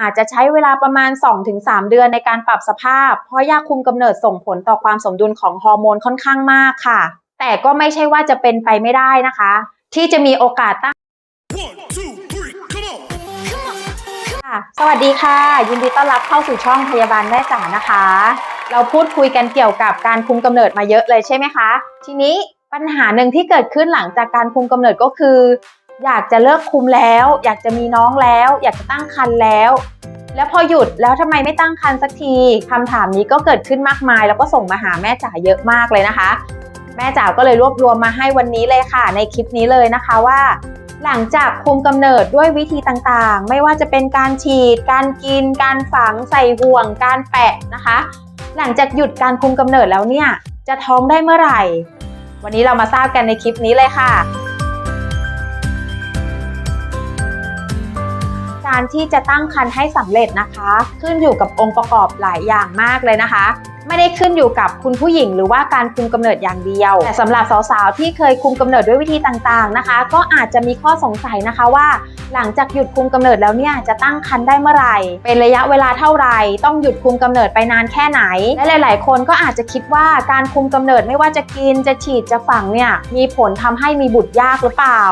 อาจจะใช้เวลาประมาณ 2-3 เดือนในการปรับสภาพ เพราะยาคุมกำเนิดส่งผลต่อความสมดุลของฮอร์โมนค่อนข้างมากค่ะ แต่ก็ไม่ใช่ว่าจะเป็นไปไม่ได้นะคะ ที่จะมีโอกาสตั้ง One, two, three, come on! ค่ะสวัสดีค่ะ ยินดีต้อนรับเข้าสู่ช่องพยาบาลแม่จ๋านะคะ เราพูดคุยกันเกี่ยวกับการคุมกำเนิดมาเยอะเลยใช่ไหมคะ ทีนี้ปัญหาหนึ่งที่เกิดขึ้นหลังจากการคุมกำเนิดก็คือ อยากจะเลิกคุมแล้ว อยากจะมีน้องแล้ว อยากจะตั้งครรภ์แล้ว แล้วพอหยุดแล้วทำไมไม่ตั้งครรภ์สักทีคำถามนี้ก็เกิดขึ้นมากมาย แล้วก็ส่งมาหาแม่จ๋าเยอะมากเลยนะคะ แม่จ๋าก็เลยรวบรวมมาให้วันนี้เลยค่ะ ในคลิปนี้เลยนะคะว่า หลังจากคุมกำเนิดด้วยวิธีต่างๆ ไม่ว่าจะเป็นการฉีด การกิน การฝังใส่ห่วง การแปะนะคะ หลังจากหยุดการคุมกำเนิดแล้วเนี่ยจะท้องได้เมื่อไหร่ วันนี้เรามาทราบกันในคลิปนี้เลยค่ะ การที่จะตั้งครรภ์ให้สำเร็จนะคะ ขึ้นอยู่กับองค์ประกอบหลายอย่างมากเลยนะคะ ไม่ได้ขึ้นอยู่กับคุณผู้หญิงหรือว่าการคุมกำเนิดอย่างเดียว แต่สำหรับสาวๆที่เคยคุมกำเนิดด้วยวิธีต่างๆนะคะ ก็อาจจะมีข้อสงสัยนะคะว่า หลังจากหยุดคุมกำเนิดแล้วเนี่ยจะตั้งครรภ์ได้เมื่อไหร่ เป็นระยะเวลาเท่าไหร่ ต้องหยุดคุมกำเนิดไปนานแค่ไหน และหลาย ๆ คนก็อาจจะคิดว่าการคุมกำเนิดไม่ว่าจะกินจะฉีดจะฝังเนี่ยมีผลทำให้มีบุตรยากหรือเปล่า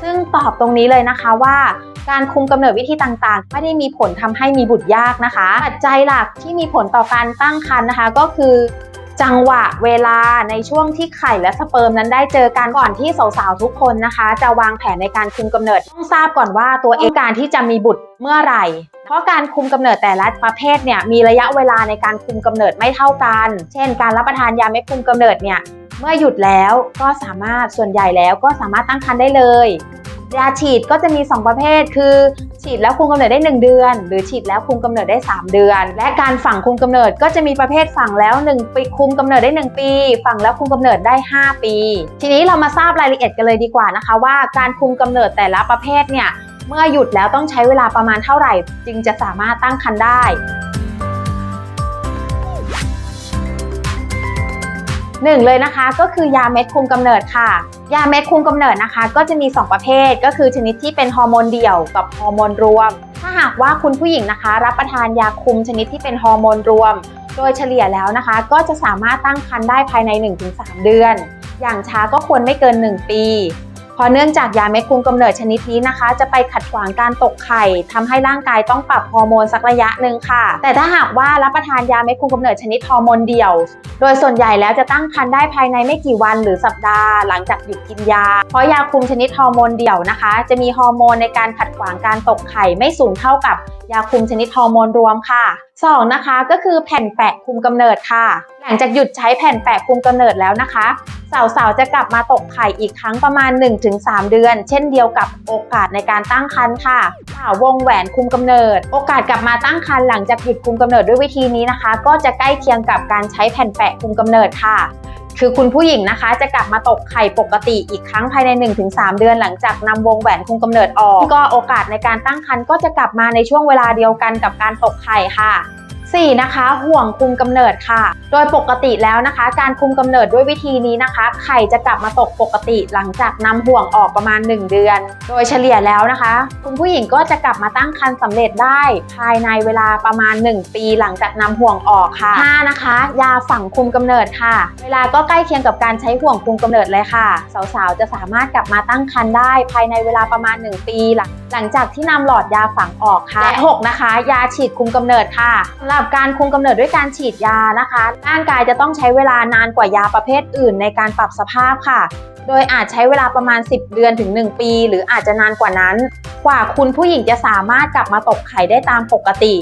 ซึ่งตอบตรงนี้เลยนะคะว่า การคุมกำเนิดวิธีต่างๆ ไม่ได้มีผลทำให้มีบุตรยากนะคะ ปัจจัยหลักที่มีผลต่อการตั้งครรภ์นะคะก็คือจังหวะเวลาในช่วงที่ไข่และสเปิร์มนั้นได้เจอกันก่อนที่สาวๆทุกคนนะคะ จะวางแผนในการคุมกำเนิดต้องทราบก่อนว่าตัวเองการที่จะมีบุตรเมื่อไหร่ เพราะการคุมกำเนิดแต่ละประเภทเนี่ยมีระยะเวลาในการคุมกำเนิดไม่เท่ากัน เช่น การรับประทานยาเม็ดคุมกำเนิดเนี่ยเมื่อหยุดแล้วก็สามารถส่วนใหญ่แล้วก็สามารถตั้งครรภ์ได้เลย ยาฉีดก็จะมี 2 ประเภท คือฉีดแล้วคุมกำเนิดได้ 1 เดือน หรือฉีดแล้วคุมกำเนิดได้ 3 เดือน และการฝังคุมกำเนิดก็จะมีประเภทฝังแล้ว1ปีคุมกำเนิดได้ 1 ปี ฝังแล้วคุมกำเนิดได้ 5 ปี ทีนี้เรามาทราบรายละเอียดกันเลยดีกว่านะคะ ว่าการคุมกำเนิดแต่ละประเภทเนี่ยเมื่อหยุดแล้วต้องใช้เวลาประมาณเท่าไหร่ จึงจะสามารถตั้งครรภ์ได้หนึ่งเลยนะคะก็คือยาเม็ดคุมกำเนิดค่ะ ยาเม็ดคุมกำเนิดนะคะ ก็จะมี 2 ประเภท ก็คือชนิดที่เป็นฮอร์โมนเดี่ยวกับฮอร์โมนรวม ถ้าหากว่าคุณผู้หญิงนะคะ รับประทานยาคุมชนิดที่เป็นฮอร์โมนรวม โดยเฉลี่ยแล้วนะคะ ก็จะสามารถตั้งครรภ์ได้ภายใน 1-3 เดือน อย่างช้าก็ควรไม่เกิน 1 ปี เพราะเนื่องจากยาเม็ดคุมกำเนิดชนิดนี้นะคะ จะไปขัดขวางการตกไข่ทำให้ร่างกายต้องปรับฮอร์โมนสักระยะหนึ่งค่ะ แต่ถ้าหากว่ารับประทานยาเม็ดคุมกำเนิดชนิดฮอร์โมนเดี่ยว โดยส่วนใหญ่แล้วจะตั้งครรภ์ได้ภายในไม่กี่วันหรือสัปดาห์หลังจากหยุดกินยา เพราะยาคุมชนิดฮอร์โมนเดี่ยวนะคะ จะมีฮอร์โมนในการขัดขวางการตกไข่ไม่สูงเท่ากับยาคุมชนิดฮอร์โมนรวมค่ะสองนะคะก็คือแผ่นแปะคุมกำเนิดค่ะ หลังจากหยุดใช้แผ่นแปะคุมกำเนิดแล้วนะคะ สาวๆจะกลับมาตกไข่อีกครั้งประมาณ 1-3 เดือน เช่นเดียวกับโอกาสในการตั้งครรภ์ค่ะค่ะวงแหวนคุมกำเนิด โอกาสกลับมาตั้งครรภ์หลังจากหยุดคุมกำเนิดด้วยวิธีนี้นะคะ ก็จะใกล้เคียงกับการใช้แผ่นแปะคุมกำเนิดค่ะ คือคุณผู้หญิงนะคะจะกลับมาตกไข่ปกติอีกครั้งภายใน 1-3 เดือนหลังจากนำวงแหวนคุมกำเนิดออก ก็โอกาสในการตั้งครรภ์ก็จะกลับมาในช่วงเวลาเดียวกันกับการตกไข่ค่ะ 4. นะคะห่วงคุมกำเนิดค่ะ โดยปกติแล้วนะคะ การคุมกำเนิดด้วยวิธีนี้นะคะ ไข่จะกลับมาตกปกติหลังจากนำห่วงออกประมาณ 1 เดือน โดยเฉลี่ยแล้วนะคะ คุณผู้หญิงก็จะกลับมาตั้งครรภ์สำเร็จได้ ภายในเวลาประมาณ 1 ปีหลังจากนำห่วงออกค่ะ 5. นะคะ ยาฝังคุมกำเนิดค่ะ เวลาก็ใกล้เคียงกับการใช้ห่วงคุมกำเนิดเลยค่ะ สาวๆจะสามารถกลับมาตั้งครรภ์ได้ ภายในเวลาประมาณ 1 ปีหลังหลังจากที่นำหลอดยาฝังออกค่ะและ6นะคะ ยาฉีดคุมกำเนิดค่ะสำหรับการคุมกำเนิดด้วยการฉีดยานะคะ ร่างกายจะต้องใช้เวลานานกว่ายาประเภทอื่นในการปรับสภาพค่ะ โดยอาจใช้เวลาประมาณ 10 เดือนถึง 1 ปี หรืออาจจะนานกว่านั้น กว่าคุณผู้หญิงจะสามารถกลับมาตกไข่ได้ตามปกติ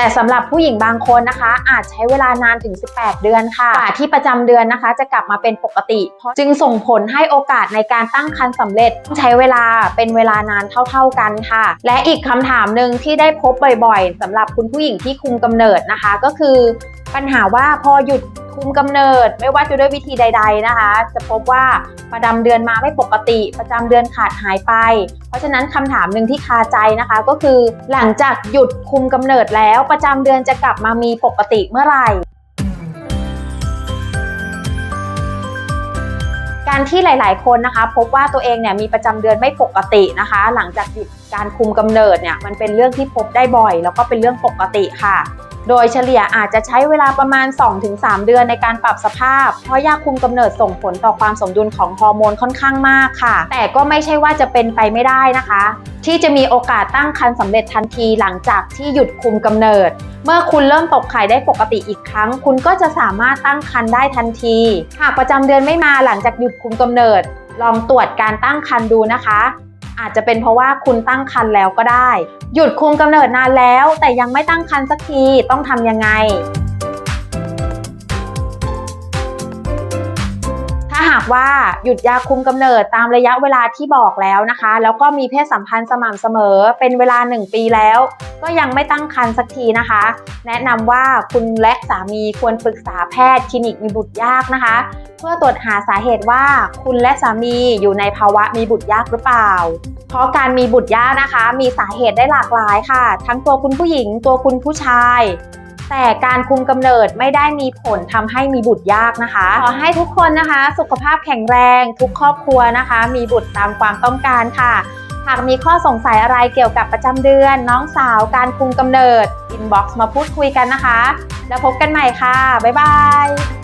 แต่สำหรับผู้หญิงบางคนนะคะ อาจใช้เวลานานถึง 18 เดือนค่ะกว่าที่ประจำเดือนนะคะ จะกลับมาเป็นปกติเพราะจึงส่งผลให้โอกาสในการตั้งครรภ์สำเร็จใช้เวลาเป็นเวลานานเท่า ๆกันค่ะ และอีกคำถามหนึ่งที่ได้พบบ่อยๆสำหรับคุณผู้หญิงที่คุมกำเนิดนะคะ ก็คือ ปัญหาว่าพอหยุด คุมกำเนิด ไม่ว่าจะด้วยวิธีใด ๆนะคะ จะพบว่าประจำเดือนมาไม่ปกติ ประจำเดือนขาดหายไป เพราะฉะนั้นคำถามหนึ่งที่คาใจนะคะ ก็คือหลังจากหยุดคุมกำเนิดแล้วประจำเดือนจะกลับมามีปกติเมื่อไหร่การที่หลาย ๆ คนนะคะ พบว่าตัวเองเนี่ยมีประจำเดือนไม่ปกตินะคะ หลังจากหยุดการคุมกำเนิดเนี่ยมันเป็นเรื่องที่พบได้บ่อย แล้วก็เป็นเรื่องปกติค่ะ โดยเฉลี่ยอาจจะใช้เวลาประมาณ 2-3 เดือนในการปรับสภาพ เพราะยาคุมกำเนิดส่งผลต่อความสมดุลของฮอร์โมนค่อนข้างมากค่ะ แต่ก็ไม่ใช่ว่าจะเป็นไปไม่ได้นะคะ ที่จะมีโอกาสตั้งครรภ์สำเร็จทันทีหลังจากที่หยุดคุมกำเนิด เมื่อคุณเริ่มตกไข่ได้ปกติอีกครั้ง คุณก็จะสามารถตั้งครรภ์ได้ทันที หากประจำเดือนไม่มาหลังจากหยุดคุมกำเนิด ลองตรวจการตั้งครรภ์ดูนะคะ อาจจะเป็นเพราะว่าคุณตั้งครรภ์แล้วก็ได้ หยุดคุมกำเนิดนานแล้ว แต่ยังไม่ตั้งครรภ์สักทีต้องทำยังไงากว่าหยุดยาคุมกำเนิดตามระยะเวลาที่บอกแล้วนะคะ แล้วก็มีเพศสัมพันธ์สม่ำเสมอเป็นเวลา 1 ปีแล้ว ก็ยังไม่ตั้งครรภ์สักทีนะคะ แนะนำว่าคุณและสามีควรปรึกษาแพทย์คลินิกมีบุตรยากนะคะ เพื่อตรวจหาสาเหตุว่าคุณและสามีอยู่ในภาวะมีบุตรยากหรือเปล่า เพราะการมีบุตรยากนะคะ มีสาเหตุได้หลากหลายค่ะ ทั้งตัวคุณผู้หญิงตัวคุณผู้ชาย แต่การคุมกำเนิดไม่ได้มีผลทำให้มีบุตรยากนะคะ ขอให้ทุกคนนะคะ สุขภาพแข็งแรง ทุกครอบครัวนะคะ มีบุตรตามความต้องการค่ะ หากมีข้อสงสัยอะไรเกี่ยวกับประจำเดือน น้องสาวการคุมกำเนิดอินบ็อกซ์มาพูดคุยกันนะคะ แล้วพบกันใหม่ค่ะ บ๊ายบาย